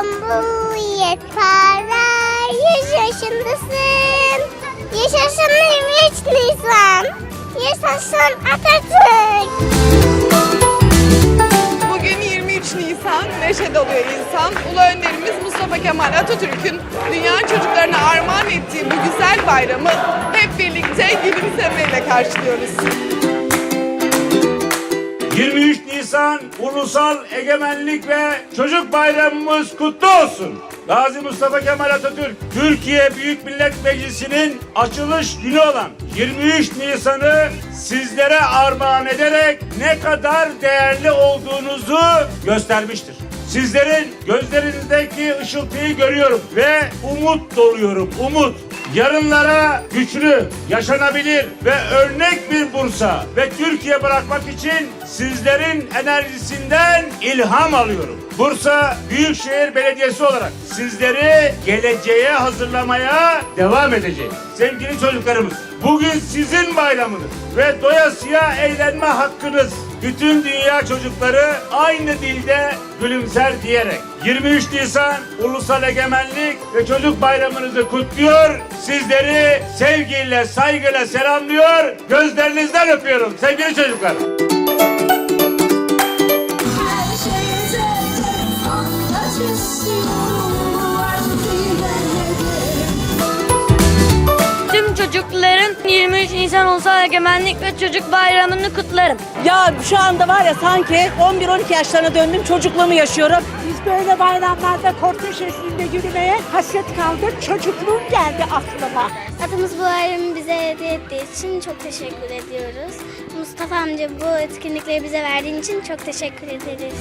Evet para 100 yaşındasın. Yaşasın 23 Nisan. Yaşasın Atatürk. Bugün 23 Nisan, neşe doluyor insan. Ulu önderimiz Mustafa Kemal Atatürk'ün dünya çocuklarına armağan ettiği bu güzel bayramı hep birlikte gülümsemeyle karşılıyoruz. 23 Nisan Ulusal Egemenlik ve Çocuk Bayramımız kutlu olsun. Gazi Mustafa Kemal Atatürk, Türkiye Büyük Millet Meclisi'nin açılış günü olan 23 Nisan'ı sizlere armağan ederek ne kadar değerli olduğunuzu göstermiştir. Sizlerin gözlerinizdeki ışıltıyı görüyorum ve umut doluyorum, umut. Yarınlara güçlü, yaşanabilir ve örnek bir Bursa ve Türkiye bırakmak için sizlerin enerjisinden ilham alıyorum. Bursa Büyükşehir Belediyesi olarak sizleri geleceğe hazırlamaya devam edeceğiz. Sevgili çocuklarımız, bugün sizin bayramınız ve doyasıya eğlenme hakkınız. Bütün dünya çocukları aynı dilde gülümser diyerek 23 Nisan Ulusal Egemenlik ve Çocuk Bayramınızı kutluyor. Sizleri sevgiyle, saygıyla selamlıyor. Gözlerinizden öpüyorum sevgili çocuklar. Her şeye çocukların 23 Nisan Ulusal Egemenlik ve Çocuk Bayramı'nı kutlarım. Ya şu anda var ya sanki 11-12 yaşlarına döndüm çocukluğumu yaşıyorum. Biz böyle bayramlarda korteş eşliğinde yürümeye hasret kaldık. Çocukluğum geldi aklıma. Adımız bu bayramı bize hediye ettiği için çok teşekkür ediyoruz. Mustafa amca bu etkinlikleri bize verdiğin için çok teşekkür ederiz.